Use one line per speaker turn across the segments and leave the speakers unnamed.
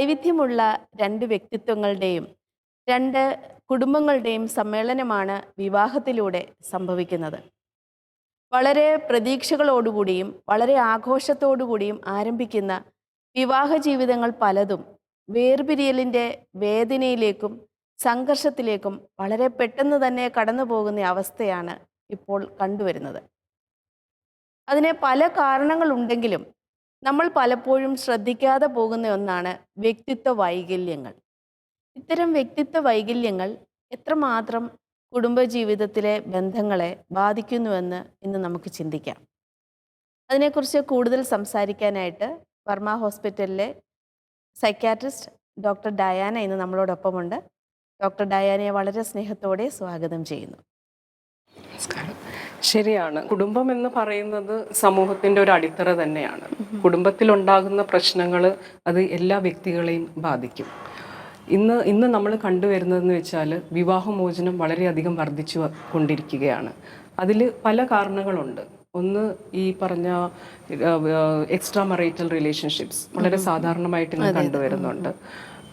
വൈവിധ്യമുള്ള രണ്ട് വ്യക്തിത്വങ്ങളുടെയും രണ്ട് കുടുംബങ്ങളുടെയും സമ്മേളനമാണ് വിവാഹത്തിലൂടെ സംഭവിക്കുന്നത്. വളരെ പ്രതീക്ഷകളോടുകൂടിയും വളരെ ആഘോഷത്തോടുകൂടിയും ആരംഭിക്കുന്ന വിവാഹ ജീവിതങ്ങൾ പലതും വേർപിരിയലിന്റെ വേദനയിലേക്കും സംഘർഷത്തിലേക്കും വളരെ പെട്ടെന്ന് തന്നെ കടന്നു പോകുന്ന അവസ്ഥയാണ് ഇപ്പോൾ കണ്ടുവരുന്നത്. അതിന് പല കാരണങ്ങളുണ്ടെങ്കിലും നമ്മൾ പലപ്പോഴും ശ്രദ്ധിക്കാതെ പോകുന്ന ഒന്നാണ് വ്യക്തിത്വ വൈകല്യങ്ങൾ. ഇത്തരം വ്യക്തിത്വ വൈകല്യങ്ങൾ എത്രമാത്രം കുടുംബജീവിതത്തിലെ ബന്ധങ്ങളെ ബാധിക്കുന്നുവെന്ന് ഇന്ന് നമുക്ക് ചിന്തിക്കാം. അതിനെക്കുറിച്ച് കൂടുതൽ സംസാരിക്കാനായിട്ട് വർമ്മ ഹോസ്പിറ്റലിലെ സൈക്യാട്രിസ്റ്റ് ഡോക്ടർ ഡയാന ഇന്ന് നമ്മളോടൊപ്പമുണ്ട്. ഡോക്ടർ ഡയാനയെ വളരെ സ്നേഹത്തോടെ സ്വാഗതം ചെയ്യുന്നു.
നമസ്കാരം. ശരിയാണ്. കുടുംബം എന്ന് പറയുന്നത് സമൂഹത്തിന്റെ ഒരു അടിത്തറ തന്നെയാണ്. കുടുംബത്തിൽ ഉണ്ടാകുന്ന പ്രശ്നങ്ങൾ അത് എല്ലാ വ്യക്തികളെയും ബാധിക്കും. ഇന്ന് ഇന്ന് നമ്മൾ കണ്ടുവരുന്നതെന്ന് വെച്ചാൽ വിവാഹമോചനം വളരെയധികം വർദ്ധിച്ചു കൊണ്ടിരിക്കുകയാണ്. അതിൽ പല കാരണങ്ങളുണ്ട്. ഒന്ന് ഈ പറഞ്ഞ എക്സ്ട്രാ മറൈറ്റൽ റിലേഷൻഷിപ്സ് വളരെ സാധാരണമായിട്ട് ഇന്ന് കണ്ടുവരുന്നുണ്ട്.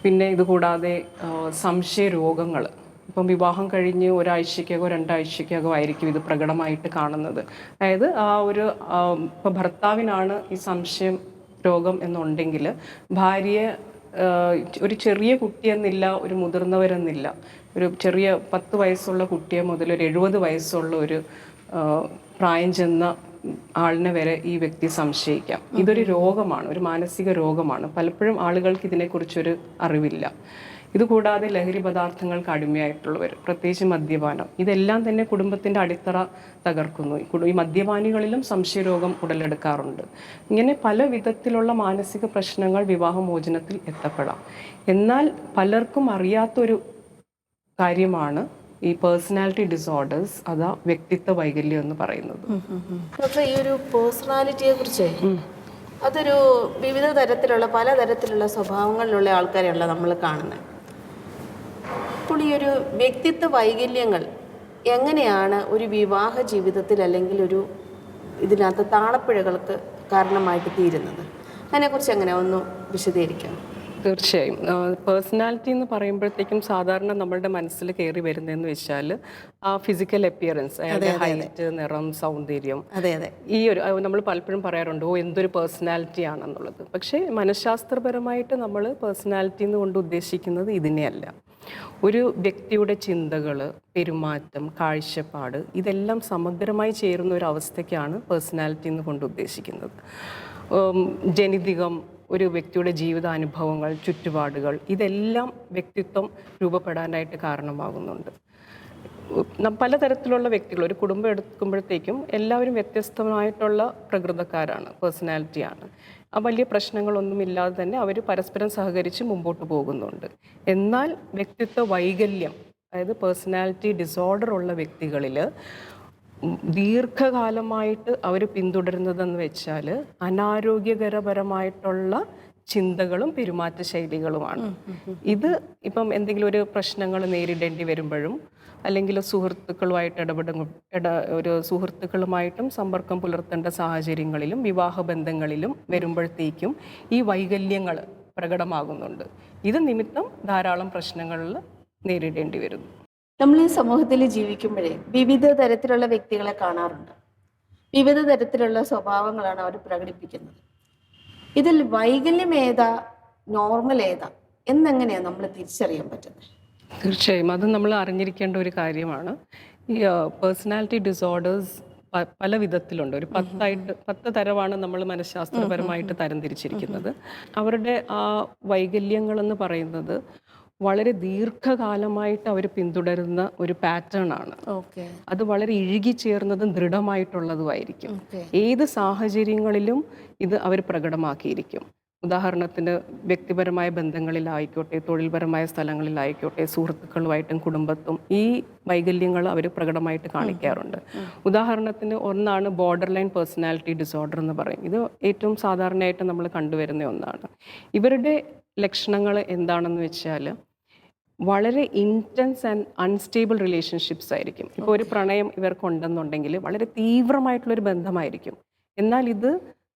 പിന്നെ ഇതുകൂടാതെ കൂടാതെ സംശയ രോഗങ്ങൾ ഇപ്പം വിവാഹം കഴിഞ്ഞ് ഒരാഴ്ചക്കകോ രണ്ടാഴ്ചക്കകോ ആയിരിക്കും ഇത് പ്രകടമായിട്ട് കാണുന്നത്. അതായത് ആ ഒരു ഇപ്പം ഭർത്താവിനാണ് ഈ സംശയം രോഗം എന്നുണ്ടെങ്കിൽ ഭാര്യയെ ഒരു ചെറിയ കുട്ടിയെന്നില്ല ഒരു മുതിർന്നവരെന്നില്ല ഒരു ചെറിയ പത്ത് വയസ്സുള്ള കുട്ടിയെ മുതൽ ഒരു എഴുപത് വയസ്സുള്ള ഒരു പ്രായം ചെന്ന ആളിനെ വരെ ഈ വ്യക്തി സംശയിക്കാം. ഇതൊരു രോഗമാണ് ഒരു മാനസിക രോഗമാണ്. പലപ്പോഴും ആളുകൾക്ക് ഇതിനെക്കുറിച്ചൊരു അറിവില്ല. ഇതുകൂടാതെ ലഹരി പദാർത്ഥങ്ങൾക്ക് അടിമയായിട്ടുള്ളവർ പ്രത്യേകിച്ച് മദ്യപാനം. ഇതെല്ലാം തന്നെ കുടുംബത്തിന്റെ അടിത്തറ തകർക്കുന്നു. ഈ മദ്യപാനികളിലും സംശയരോഗം ഉടലെടുക്കാറുണ്ട്. ഇങ്ങനെ പല വിധത്തിലുള്ള മാനസിക പ്രശ്നങ്ങൾ വിവാഹമോചനത്തിൽ എത്തപ്പെടാം. എന്നാൽ പലർക്കും അറിയാത്തൊരു കാര്യമാണ് ഈ പേഴ്സണാലിറ്റി ഡിസോർഡേഴ്സ് അതാ വ്യക്തിത്വ വൈകല്യം എന്ന് പറയുന്നത്.
ഡോക്ടർ ഈ ഒരു പേഴ്സണാലിറ്റിയെ കുറിച്ച് അതൊരു വിവിധ തരത്തിലുള്ള പല തരത്തിലുള്ള സ്വഭാവങ്ങളിലുള്ള ആൾക്കാരെയുള്ള നമ്മൾ കാണുന്നത് അപ്പോൾ ഈ ഒരു വ്യക്തിത്വ വൈകല്യങ്ങൾ എങ്ങനെയാണ് ഒരു വിവാഹ ജീവിതത്തിൽ അല്ലെങ്കിൽ ഒരു ഇതിനകത്ത് താളപ്പിഴകൾക്ക് കാരണമായിട്ട് തീരുന്നത്? അതിനെക്കുറിച്ച് എങ്ങനെ ഒന്ന് വിശദീകരിക്കാം?
തീർച്ചയായും. പേഴ്സണാലിറ്റി എന്ന് പറയുമ്പോഴത്തേക്കും സാധാരണ നമ്മളുടെ മനസ്സിൽ കയറി വരുന്നതെന്ന് വെച്ചാൽ ആ ഫിസിക്കൽ അപ്പിയറൻസ് അയാളുടെ ഹൈറ്റ് നിറം സൗന്ദര്യം
അതെ അതെ.
ഈ ഒരു നമ്മൾ പലപ്പോഴും പറയാറുണ്ട് ഓ എന്തൊരു പേഴ്സണാലിറ്റി ആണെന്നുള്ളത്. പക്ഷേ മനഃശാസ്ത്രപരമായിട്ട് നമ്മൾ പേഴ്സണാലിറ്റി എന്ന് കൊണ്ട് ഉദ്ദേശിക്കുന്നത് ഇതിനെയല്ല. ഒരു വ്യക്തിയുടെ ചിന്തകൾ പെരുമാറ്റം കാഴ്ചപ്പാട് ഇതെല്ലാം സമഗ്രമായി ചേരുന്ന ഒരു അവസ്ഥയ്ക്കാണ് പേഴ്സണാലിറ്റി എന്ന് കൊണ്ട് ഉദ്ദേശിക്കുന്നത്. ജനിതികം ഒരു വ്യക്തിയുടെ ജീവിതാനുഭവങ്ങൾ ചുറ്റുപാടുകൾ ഇതെല്ലാം വ്യക്തിത്വം രൂപപ്പെടാനായിട്ട് കാരണമാകുന്നുണ്ട്. പലതരത്തിലുള്ള വ്യക്തികൾ ഒരു കുടുംബം എടുക്കുമ്പോഴത്തേക്കും എല്ലാവരും വ്യത്യസ്തമായിട്ടുള്ള പ്രകൃതക്കാരാണ് പേഴ്സണാലിറ്റിയാണ് വലിയ പ്രശ്നങ്ങളൊന്നും ഇല്ലാതെ തന്നെ അവർ പരസ്പരം സഹകരിച്ച് മുമ്പോട്ട് പോകുന്നുണ്ട്. എന്നാൽ വ്യക്തിത്വ വൈകല്യം അതായത് പേഴ്സണാലിറ്റി ഡിസോർഡർ ഉള്ള വ്യക്തികളിൽ ദീർഘകാലമായിട്ട് അവർ പിന്തുടരുന്നതെന്ന് വെച്ചാൽ അനാരോഗ്യകരപരമായിട്ടുള്ള ചിന്തകളും പെരുമാറ്റ ശൈലികളുമാണ് ഇത് ഇപ്പം എന്തെങ്കിലും ഒരു പ്രശ്നങ്ങൾ നേരിടേണ്ടി വരുമ്പോഴും അല്ലെങ്കിൽ സുഹൃത്തുക്കളുമായിട്ട് ഇടപെടും ഇട ഒരു സുഹൃത്തുക്കളുമായിട്ടും സമ്പർക്കം പുലർത്തേണ്ട സാഹചര്യങ്ങളിലും വിവാഹ ബന്ധങ്ങളിലും വരുമ്പോഴത്തേക്കും ഈ വൈകല്യങ്ങൾ പ്രകടമാകുന്നുണ്ട്. ഇത് നിമിത്തം ധാരാളം പ്രശ്നങ്ങളിൽ നേരിടേണ്ടി വരുന്നു.
നമ്മൾ ഈ സമൂഹത്തിൽ ജീവിക്കുമ്പോഴേ വിവിധ തരത്തിലുള്ള വ്യക്തികളെ കാണാറുണ്ട്. വിവിധ തരത്തിലുള്ള സ്വഭാവങ്ങളാണ് അവർ പ്രകടിപ്പിക്കുന്നത്. ഇതിൽ വൈകല്യം ഏതാ നോർമൽ ഏതാ എന്നെങ്ങനെയാണ് നമ്മൾ തിരിച്ചറിയാൻ പറ്റുന്നത്?
തീർച്ചയായും. അത് നമ്മൾ അറിഞ്ഞിരിക്കേണ്ട ഒരു കാര്യമാണ്. ഈ പേഴ്സണാലിറ്റി ഡിസോർഡേഴ്സ് പല വിധത്തിലുണ്ട്. ഒരു പത്തായിട്ട് പത്ത് തരമാണ് നമ്മൾ മനഃശാസ്ത്രപരമായിട്ട് തരംതിരിച്ചിരിക്കുന്നത്. അവരുടെ ആ വൈകല്യങ്ങളെന്ന് പറയുന്നത് വളരെ ദീർഘകാലമായിട്ട് അവർ പിന്തുടരുന്ന ഒരു പാറ്റേൺ ആണ്. അത് വളരെ ഇഴുകി ചേർന്നതും
ദൃഢമായിട്ടുള്ളതുമായിരിക്കും.
ഏത് സാഹചര്യങ്ങളിലും ഇത് അവർ പ്രകടമാക്കിയിരിക്കും. ഉദാഹരണത്തിന് വ്യക്തിപരമായ ബന്ധങ്ങളിലായിക്കോട്ടെ തൊഴിൽപരമായ സ്ഥലങ്ങളിലായിക്കോട്ടെ സുഹൃത്തുക്കളുമായിട്ടും കുടുംബത്തും ഈ വൈകല്യങ്ങൾ അവർ പ്രകടമായിട്ട് കാണിക്കാറുണ്ട്. ഉദാഹരണത്തിന് ഒന്നാണ് ബോർഡർ ലൈൻ പേഴ്സണാലിറ്റി ഡിസോർഡർ എന്ന് പറയും. ഇത് ഏറ്റവും സാധാരണയായിട്ട് നമ്മൾ കണ്ടുവരുന്ന ഒന്നാണ്. ഇവരുടെ ലക്ഷണങ്ങൾ എന്താണെന്ന് വെച്ചാൽ വളരെ ഇന്റൻസ് ആൻഡ് അൺസ്റ്റേബിൾ റിലേഷൻഷിപ്സ് ആയിരിക്കും. ഇപ്പോൾ ഒരു പ്രണയം ഇവർക്കുണ്ടെന്നുണ്ടെങ്കിൽ വളരെ തീവ്രമായിട്ടുള്ളൊരു ബന്ധമായിരിക്കും. എന്നാൽ ഇത്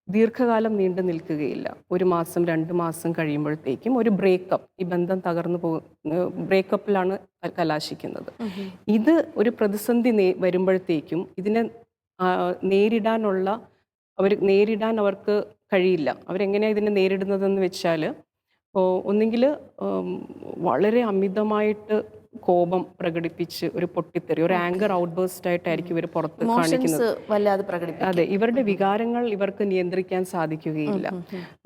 ദീർഘകാലം നീണ്ടു നിൽക്കുകയില്ല. ഒരു മാസം രണ്ട് മാസം കഴിയുമ്പോഴത്തേക്കും ഒരു ബ്രേക്കപ്പ് ഈ ബന്ധം തകർന്നു പോ ബ്രേക്കപ്പിലാണ് കലാശിക്കുന്നത്. ഇത് ഒരു പ്രതിസന്ധി നേ വരുമ്പോഴത്തേക്കും ഇതിനെ നേരിടാനുള്ള അവർ നേരിടാൻ അവർക്ക് കഴിയില്ല. അവരെങ്ങനെയാണ് ഇതിനെ നേരിടുന്നതെന്ന് വെച്ചാൽ ഒന്നെങ്കിൽ വളരെ അമിതമായിട്ട് കോപം പ്രകടിപ്പിച്ച് ഒരു പൊട്ടിത്തെറി ഒരു ആങ്കർ ഔട്ട് ബേസ്റ്റ് ആയിട്ടായിരിക്കും ഇവർ പുറത്ത് കാണിക്കുന്നത്. അതെ ഇവരുടെ വികാരങ്ങൾ ഇവർക്ക് നിയന്ത്രിക്കാൻ സാധിക്കുകയില്ല.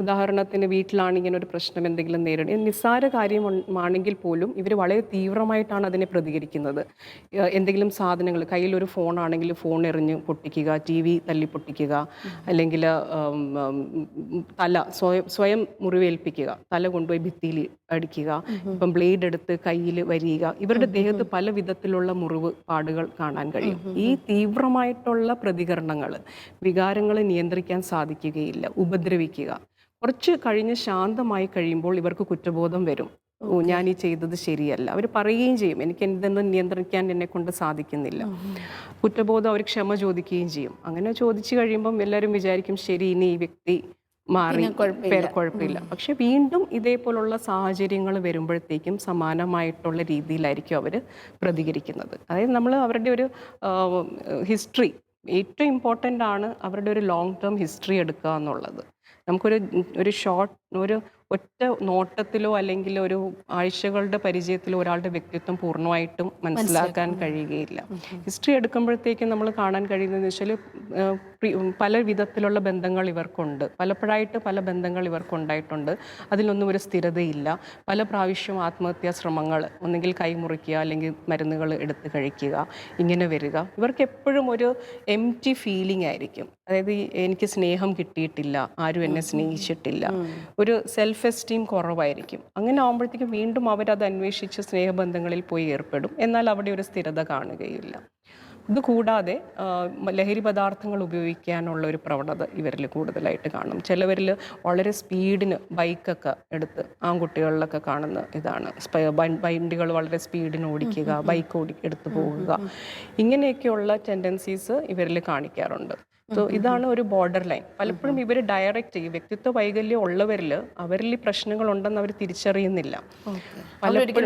ഉദാഹരണത്തിന് വീട്ടിലാണ് ഇങ്ങനെ ഒരു പ്രശ്നം എന്തെങ്കിലും നേരിടും നിസ്സാര കാര്യമാണെങ്കിൽ പോലും ഇവർ വളരെ തീവ്രമായിട്ടാണ് അതിനെ പ്രതികരിക്കുന്നത്. എന്തെങ്കിലും സാധനങ്ങൾ കയ്യിൽ ഒരു ഫോൺ ആണെങ്കിൽ ഫോൺ എറിഞ്ഞ് പൊട്ടിക്കുക ടി വി തല്ലി പൊട്ടിക്കുക അല്ലെങ്കിൽ തല സ്വയം സ്വയം മുറിവേൽപ്പിക്കുക തല കൊണ്ടുപോയി ഭിത്തിയിൽ അടിക്കുക ഇപ്പം ബ്ലേഡ് എടുത്ത് കയ്യിൽ വരിക ഇവരുടെ ദേഹത്ത് പല വിധത്തിലുള്ള മുറിവ് പാടുകൾ കാണാൻ കഴിയും. ഈ തീവ്രമായിട്ടുള്ള പ്രതികരണങ്ങൾ വികാരങ്ങളെ നിയന്ത്രിക്കാൻ സാധിക്കുകയില്ല ഉപദ്രവിക്കുക. കുറച്ച് കഴിഞ്ഞ് ശാന്തമായി കഴിയുമ്പോൾ ഇവർക്ക് കുറ്റബോധം വരും. ഓ ഞാൻ ഈ ചെയ്തത് ശരിയല്ല. അവർ പറയുകയും ചെയ്യും എനിക്ക് എന്തെന്നും നിയന്ത്രിക്കാൻ എന്നെ കൊണ്ട് സാധിക്കുന്നില്ല. കുറ്റബോധം അവർ ക്ഷമ ചോദിക്കുകയും ചെയ്യും. അങ്ങനെ ചോദിച്ചു കഴിയുമ്പം എല്ലാവരും വിചാരിക്കും ശരി ഇനി ഈ വ്യക്തി മാറി കുഴപ്പമില്ല. പക്ഷെ വീണ്ടും ഇതേപോലുള്ള സാഹചര്യങ്ങൾ വരുമ്പോഴത്തേക്കും സമാനമായിട്ടുള്ള രീതിയിലായിരിക്കും അവർ പ്രതികരിക്കുന്നത്. അതായത് നമ്മൾ അവരുടെ ഒരു ഹിസ്റ്ററി ഏറ്റവും ഇമ്പോർട്ടന്റ് ആണ് അവരുടെ ഒരു ലോങ് ടേം ഹിസ്റ്ററി എടുക്കുക എന്നുള്ളത്. നമുക്കൊരു ഒരു ഷോർട്ട് ഒരു ഒറ്റ നോട്ടത്തിലോ അല്ലെങ്കിൽ ഒരു ആഴ്ചകളുടെ പരിചയത്തിലോ ഒരാളുടെ വ്യക്തിത്വം പൂർണമായിട്ടും മനസ്സിലാക്കാൻ കഴിയുകയില്ല. ഹിസ്റ്ററി എടുക്കുമ്പോഴത്തേക്കും നമ്മൾ കാണാൻ കഴിയുന്നതെന്ന് വെച്ചാൽ പല വിധത്തിലുള്ള ബന്ധങ്ങൾ ഇവർക്കുണ്ട്. പലപ്പോഴായിട്ട് പല ബന്ധങ്ങൾ ഇവർക്കുണ്ടായിട്ടുണ്ട്. അതിലൊന്നും ഒരു സ്ഥിരതയില്ല. പല പ്രാവശ്യം ആത്മഹത്യാ ശ്രമങ്ങൾ ഒന്നുകിൽ കൈമുറിക്കുക അല്ലെങ്കിൽ മരുന്നുകൾ എടുത്ത് കഴിക്കുക ഇങ്ങനെ വരിക. ഇവർക്ക് എപ്പോഴും ഒരു എം ടി ഫീലിംഗ് ആയിരിക്കും. അതായത് എനിക്ക് സ്നേഹം കിട്ടിയിട്ടില്ല ആരും എന്നെ സ്നേഹിച്ചിട്ടില്ല. ഒരു സെൽഫ് എസ്റ്റീം കുറവായിരിക്കും. അങ്ങനെ ആകുമ്പോഴത്തേക്കും വീണ്ടും അവരത് അന്വേഷിച്ച് സ്നേഹബന്ധങ്ങളിൽ പോയി ഏർപ്പെടും. എന്നാൽ അവിടെ ഒരു സ്ഥിരത കാണുകയില്ല. ഇത് കൂടാതെ ലഹരി പദാർത്ഥങ്ങൾ ഉപയോഗിക്കാനുള്ള ഒരു പ്രവണത ഇവരിൽ കൂടുതലായിട്ട് കാണും. ചിലവരിൽ വളരെ സ്പീഡിന് ബൈക്കൊക്കെ എടുത്ത് ആൺകുട്ടികളിലൊക്കെ കാണുന്ന ഇതാണ്. വണ്ടികൾ വളരെ സ്പീഡിന് ഓടിക്കുക ബൈക്ക് ഓടി എടുത്തു പോകുക. ഇങ്ങനെയൊക്കെയുള്ള ടെൻഡൻസീസ് ഇവരിൽ കാണിക്കാറുണ്ട്. സോ ഇതാണ് ഒരു ബോർഡർ ലൈൻ പലപ്പോഴും ഇവർ ഡയറക്റ്റ് ഈ വ്യക്തിത്വ വൈകല്യം ഉള്ളവരിൽ അവരിൽ ഈ പ്രശ്നങ്ങൾ ഉണ്ടെന്ന് അവർ തിരിച്ചറിയുന്നില്ല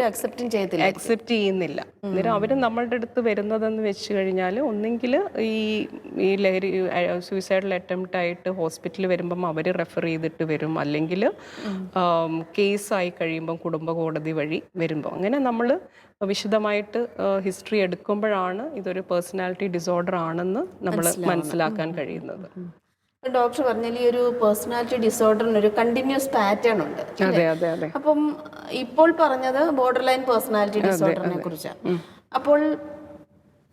അക്സെപ്റ്റ് ചെയ്യത്തില്ല.
അക്സെപ്റ്റ് ചെയ്യുന്നില്ല. അന്നേരം അവർ നമ്മളുടെ അടുത്ത് വരുന്നതെന്ന് വെച്ച് കഴിഞ്ഞാൽ ഒന്നെങ്കിൽ ഈ ഈ ലഹരി സൂയിസൈഡൽ അറ്റംപ്റ്റ് ആയിട്ട് ഹോസ്പിറ്റലിൽ വരുമ്പം അവർ റെഫർ ചെയ്തിട്ട് വരും. അല്ലെങ്കിൽ കേസായി കഴിയുമ്പം കുടുംബ കോടതി വഴി വരുമ്പോൾ അങ്ങനെ നമ്മൾ വിശദമായിട്ട് ഹിസ്റ്ററി എടുക്കുമ്പോഴാണ് ഇതൊരു പേഴ്സണാലിറ്റി ഡിസോർഡർ ആണെന്ന് നമ്മൾ മനസ്സിലാക്കാൻ കഴിയുന്നത്.
ഡോക്ടർ പറഞ്ഞാൽ ഈ ഒരു പേഴ്സണാലിറ്റി ഡിസോർഡറിന് ഒരു കണ്ടിന്യൂസ് പാറ്റേൺ ഉണ്ട്
അതെ അതെ അതെ.
അപ്പം ഇപ്പോൾ പറഞ്ഞത് ബോർഡർ ലൈൻ പേഴ്സണാലിറ്റി ഡിസോർഡറിനെ കുറിച്ചാണ്. അപ്പോൾ